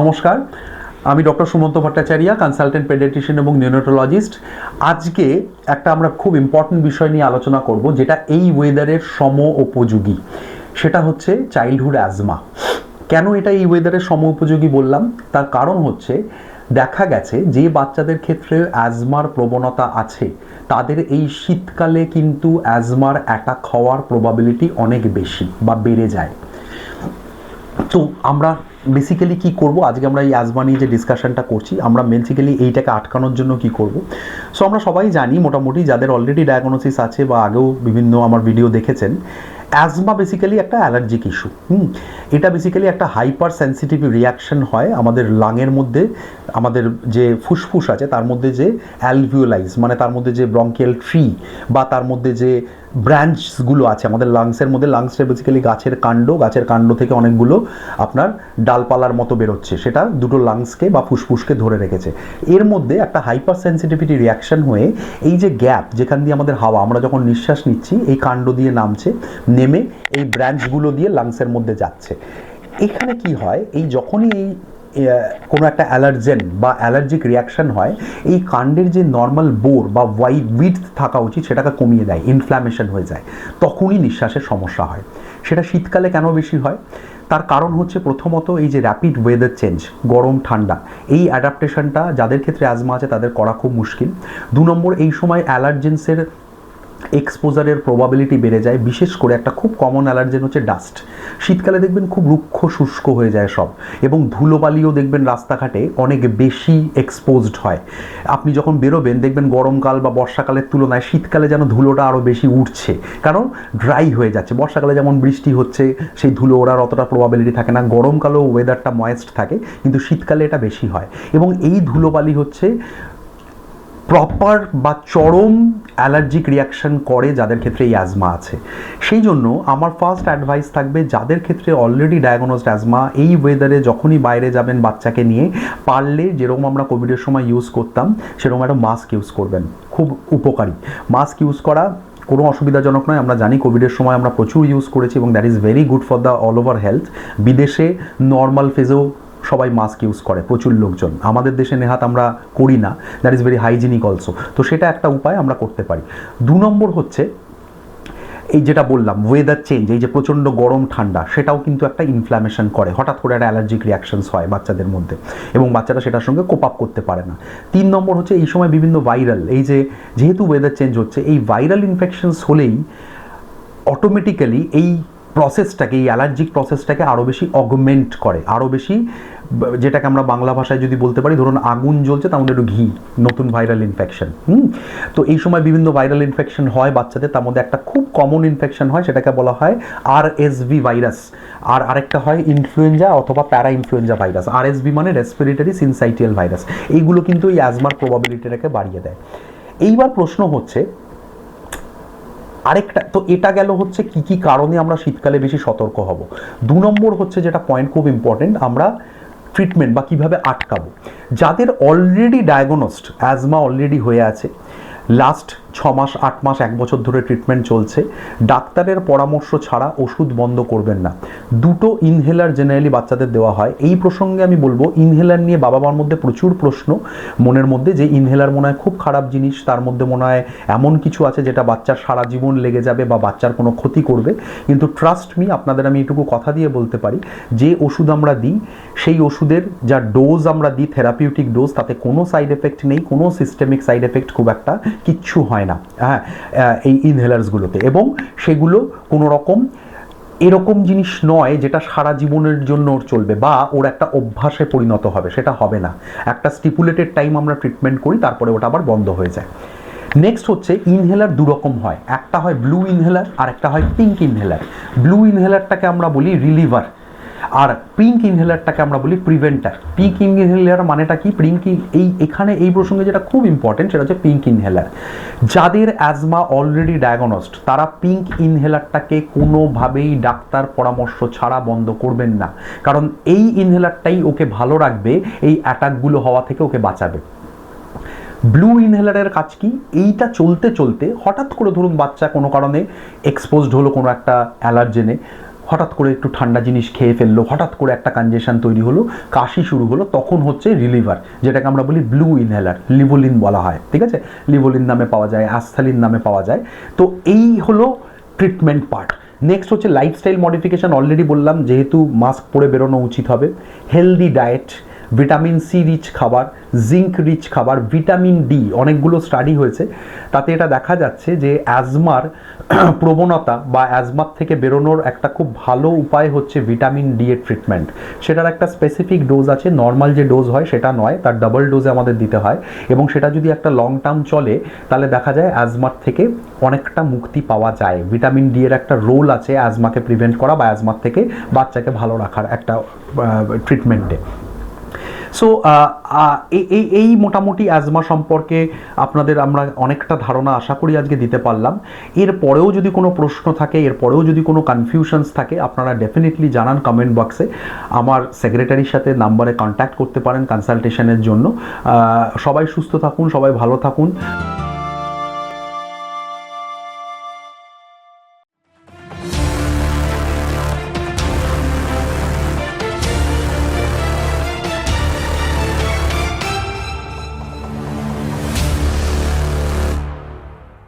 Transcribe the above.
নমস্কার। আমি doctor Sumanta Bhattacharya consultant paediatrician এবং নিউরোটোলজিস্ট আজকে একটা আমরা খুব ইম্পর্টেন্ট বিষয় নিয়ে আলোচনা করব, যেটা এই ওয়েদারের সম উপযোগী সেটা হচ্ছে চাইল্ডহুড অ্যাজমা কেন এটা এই ওয়েদারের সম উপযোগী বললাম? তার কারণ হচ্ছে, দেখা গেছে যে বাচ্চাদের ক্ষেত্রে অ্যাজমার প্রবণতা আছে, তাদের এই শীতকালে কিন্তু অ্যাজমার অ্যাটাক হওয়ার প্রবাবিলিটি অনেক বেশি বা বেড়ে যায়। তো আমরা বেসিক্যালি কি করব? আজকে আমরা এই অ্যাজমা নিয়ে যে ডিসকাশনটা করছি, আমরা বেসিক্যালি এইটাকে আটকানোর জন্য কি করব? সো আমরা সবাই জানি মোটামুটি যাদের অলরেডি ডায়াগনোসিস আছে বা আগেও বিভিন্ন আমার ভিডিও দেখেছেন অ্যাজমা বেসিক্যালি একটা অ্যালার্জিক ইস্যু হুম? এটা বেসিক্যালি একটা হাইপার সেন্সিটিভ রিয়াকশন হয় আমাদের লাঙের মধ্যে, আমাদের যে ফুসফুস আছে, তার মধ্যে যে অ্যালভিওলাইজ মানে তার মধ্যে যে ব্রঙ্কিয়াল ট্রি বা তার মধ্যে যে ব্রাঞ্চসগুলো আছে। আমাদের লাংসের মধ্যে লাংসটা বেসিক্যালি গাছের কাণ্ড গাছের কাণ্ড থেকে অনেকগুলো আপনার ডালপালার মতো বেরোচ্ছে। সেটা দুটো লাংসকে বা ফুসফুসকে ধরে রেখেছে। এর মধ্যে একটা হাইপার সেন্সিটিভিটি রিয়াকশন হয়ে এই যে গ্যাপ যেখান দিয়ে আমাদের হাওয়া, আমরা যখন নিঃশ্বাস নিচ্ছি, এই কাণ্ড দিয়ে নামছে, নেমে এই ব্রাঞ্চগুলো দিয়ে লাংসের মধ্যে যাচ্ছে। এখানে কি হয়? এই যখনই এই কোনো একটা অ্যালার্জেন বা অ্যালার্জিক রিয়াকশন হয়, এই কাণ্ডের যে নর্মাল বোর বা ওয়াইড উইথ থাকা উচিত সেটাকে কমিয়ে দেয় ইনফ্ল্যামেশন হয়ে যায়, তখনই নিঃশ্বাসের সমস্যা হয়। সেটা শীতকালে কেন বেশি হয়? তার কারণ হচ্ছে প্রথমত এই যে র্যাপিড ওয়েদার চেঞ্জ গরম, ঠান্ডা, এই অ্যাডাপ্টেশনটা যাদের ক্ষেত্রে অ্যাজমা আছে তাদের করা খুব মুশকিল। দু নম্বর এই সময় অ্যালার্জেন্সের এক্সপোজারের প্রবাবিলিটি বেড়ে যায়, বিশেষ করে একটা খুব কমন অ্যালার্জেন হচ্ছে ডাস্ট শীতকালে দেখবেন খুব রুক্ষ শুষ্ক হয়ে যায় সব, এবং ধুলোবালিও দেখবেন রাস্তাঘাটে অনেক বেশি এক্সপোজড হয়। আপনি যখন বেরোবেন, দেখবেন গরমকাল বা বর্ষাকালের তুলনায় শীতকালে যেন ধুলোটা আরও বেশি উঠছে, কারণ ড্রাই হয়ে যাচ্ছে। বর্ষাকালে যেমন বৃষ্টি হচ্ছে, সেই ধুলো ওড়ার অতটা প্রবাবিলিটি থাকে না। গরমকালেও ওয়েদারটা ময়েস্ট থাকে, কিন্তু শীতকালে এটা বেশি হয়। এবং এই ধুলোবালি হচ্ছে প্রপার বা চরম অ্যালার্জিক রিয়াকশন করে যাদের ক্ষেত্রে এই অ্যাজমা আছে। সেই জন্য আমার ফার্স্ট অ্যাডভাইস থাকবে, যাদের ক্ষেত্রে অলরেডি ডায়াগনোসড অ্যাজমা এই ওয়েদারে যখনই বাইরে যাবেন বাচ্চাকে নিয়ে, পারলে যেরকম আমরা কোভিডের সময় ইউজ করতাম, সেরকম একটা মাস্ক ইউজ করবেন। খুব উপকারী। মাস্ক ইউজ করা কোনো অসুবিধাজনক নয়, আমরা জানি কোভিডের সময় আমরা প্রচুর ইউজ করেছি এবং that is very good for the all over health বিদেশে নর্মাল ফেজেও সবাই মাস্ক ইউজ করে, প্রচুর লোকজন। আমাদের দেশে নেহাত আমরা করি না that is very hygienic also তো সেটা একটা উপায় আমরা করতে পারি। দু নম্বর হচ্ছে, এই যেটা বললাম ওয়েদার চেঞ্জ এই যে প্রচণ্ড গরম, ঠান্ডা, সেটাও কিন্তু একটা ইনফ্ল্যামেশন করে। হঠাৎ করে একটা অ্যালার্জিক রিয়াকশনস হয় বাচ্চাদের মধ্যে, এবং বাচ্চারা সেটার সঙ্গে কোপ আপ করতে পারে না। তিন নম্বর হচ্ছে, এই সময় বিভিন্ন ভাইরাল এই যে যেহেতু ওয়েদার চেঞ্জ হচ্ছে, এই ভাইরাল ইনফেকশনস হলেই অটোমেটিক্যালি এই প্রসেসটাকে এই অ্যালার্জিক প্রসেসটাকে আরও বেশি অগমেন্ট করে। আরও বেশি যেটাকে আমরা বাংলা ভাষায় যদি বলতে পারি, ধরুন আগুন জ্বলছে, তার মধ্যে একটু ঘি, নতুন ভাইরাল ইনফেকশন হুম? তো এই সময় বিভিন্ন ভাইরাল ইনফেকশন হয় বাচ্চাদের, তার মধ্যে একটা খুব কমন ইনফেকশন হয়, সেটাকে বলা হয় আর ভাইরাস আর আরেকটা হয় ইনফ্লুয়েঞ্জা অথবা প্যারা ইনফ্লুয়েঞ্জা ভাইরাস আর মানে রেসপিরেটরি সিনসাইটিয়াল ভাইরাস এইগুলো কিন্তু এই অ্যাজমার প্রবাবিলিটিটাকে বাড়িয়ে দেয়। এইবার প্রশ্ন হচ্ছে আরেকটা, তো এটা গেল হচ্ছে কি কি কারণে আমরা শীতকালে বেশি সতর্ক হব? দু নম্বর হচ্ছে যেটা পয়েন্ট খুব ইম্পর্টেন্ট আমরা ট্রিটমেন্ট বা কীভাবে আটকাবো? যাদের অলরেডি ডায়াগনোসড অ্যাজমা অলরেডি হয়ে আছে লাস্ট ছ মাস আট মাস এক বছর ধরে ট্রিটমেন্ট চলছে। ডাক্তারের পরামর্শ ছাড়া ওষুধ বন্ধ করবেন না। দুটো ইনহেলার জেনারেলি বাচ্চাদের দেওয়া হয়। এই প্রসঙ্গে আমি বলব ইনহেলার নিয়ে বাবা মার মধ্যে প্রচুর প্রশ্ন। মনের মধ্যে যে ইনহেলার মনে হয় খুব খারাপ জিনিস, তার মধ্যে মনে হয় এমন কিছু আছে যেটা বাচ্চার সারা জীবন লেগে যাবে বা বাচ্চার কোনো ক্ষতি করবে। কিন্তু ট্রাস্ট মি আপনাদের আমি এটুকু কথা দিয়ে বলতে পারি, যে ওষুধ আমরা দিই, সেই ওষুধের যা ডোজ আমরা দিই থেরাপিউটিক ডোজ তাতে কোনো সাইড এফেক্ট নেই, কোনো সিস্টেমিক সাইড এফেক্ট খুব একটা কিচ্ছু হয় না হ্যাঁ এই ইনহেলার্সগুলোতে এবং সেগুলো কোনো রকম এরকম জিনিস নয় যেটা সারা জীবনের জন্য ওর চলবে বা ওর একটা অভ্যাসে পরিণত হবে, সেটা হবে না। একটা স্টিপুলেটেড টাইম আমরা ট্রিটমেন্ট করি, তারপরে ওটা আবার বন্ধ হয়ে যায়। নেক্সট হচ্ছে ইনহেলার দু রকম হয়। একটা হয় ব্লু ইনহেলার আর একটা হয় পিঙ্ক ইনহেলার ব্লু ইনহেলারটাকে আমরা বলি রিলিভার আর পিঙ্ক ইনহেলারটাকে আমরা বলি প্রিভেন্টার পিঙ্ক ইনহেলার মানেটা কি? পিঙ্ক এই, এখানে এই প্রসঙ্গে যেটা খুব ইম্পর্টেন্ট সেটা হচ্ছে পিঙ্ক ইনহেলার যাদের অ্যাজমা অলরেডি ডায়াগনস্ট তারা পিঙ্ক ইনহেলারটাকে কোনোভাবেই ডাক্তার পরামর্শ ছাড়া বন্ধ করবেন না। কারণ এই ইনহেলারটাই ওকে ভালো রাখবে, এই অ্যাটাকগুলো হওয়া থেকে ওকে বাঁচাবে। ব্লু ইনহেলারের কাজ কি? এইটা চলতে চলতে হঠাৎ করে ধরুন বাচ্চা কোনো কারণে এক্সপোজড হলো কোনো একটা অ্যালার্জেনে হঠাৎ করে একটু ঠান্ডা জিনিস খেয়ে ফেলল, হঠাৎ করে একটা কনজেশন তৈরি হলো, কাশি শুরু হলো, তখন হচ্ছে রিলিভার যেটাকে আমরা বলি ব্লু ইনহেলার লিভোলিন বলা হয়, ঠিক আছে? লিভোলিন নামে পাওয়া যায় আস্থালিন নামে পাওয়া যায়। তো এই হলো ট্রিটমেন্ট পার্ট নেক্সট হচ্ছে লাইফস্টাইল মডিফিকেশান অলরেডি বললাম, যেহেতু মাস্ক পরে বেরোনো উচিত হবে। Healthy diet vitamin C rich খাবার, জিঙ্ক রিচ খাবার, ভিটামিন ডি অনেকগুলো স্টাডি হয়েছে। তাতে এটা দেখা যাচ্ছে যে অ্যাজমার প্রবণতা বা অ্যাজমার থেকে বেরোনোর একটা খুব ভালো উপায় হচ্ছে ভিটামিন ডি এর ট্রিটমেন্ট সেটার একটা স্পেসিফিক ডোজ আছে নর্মাল যে ডোজ হয় সেটা নয়, তার ডাবল ডোজে আমাদের দিতে হয়। এবং সেটা যদি একটা লং টার্ম চলে, তাহলে দেখা যায় অ্যাজমার থেকে অনেকটা মুক্তি পাওয়া যায়। ভিটামিন ডি এর একটা রোল আছে অ্যাজমাকে প্রিভেন্ট করা বা অ্যাজমার থেকে বাচ্চাকে ভালো রাখার একটা ট্রিটমেন্টে সো এই এই মোটামুটি অ্যাজমা সম্পর্কে আপনাদের আমরা অনেকটা ধারণা আশা করি আজকে দিতে পারলাম। এর পরেও যদি কোনো প্রশ্ন থাকে, এর পরেও যদি কোনো কনফিউশনস থাকে, আপনারা ডেফিনেটলি জানান কমেন্ট বক্সে আমার সেক্রেটারির সাথে নাম্বারে কন্ট্যাক্ট করতে পারেন কনসালটেশনের জন্য। সবাই সুস্থ থাকুন, সবাই ভালো থাকুন।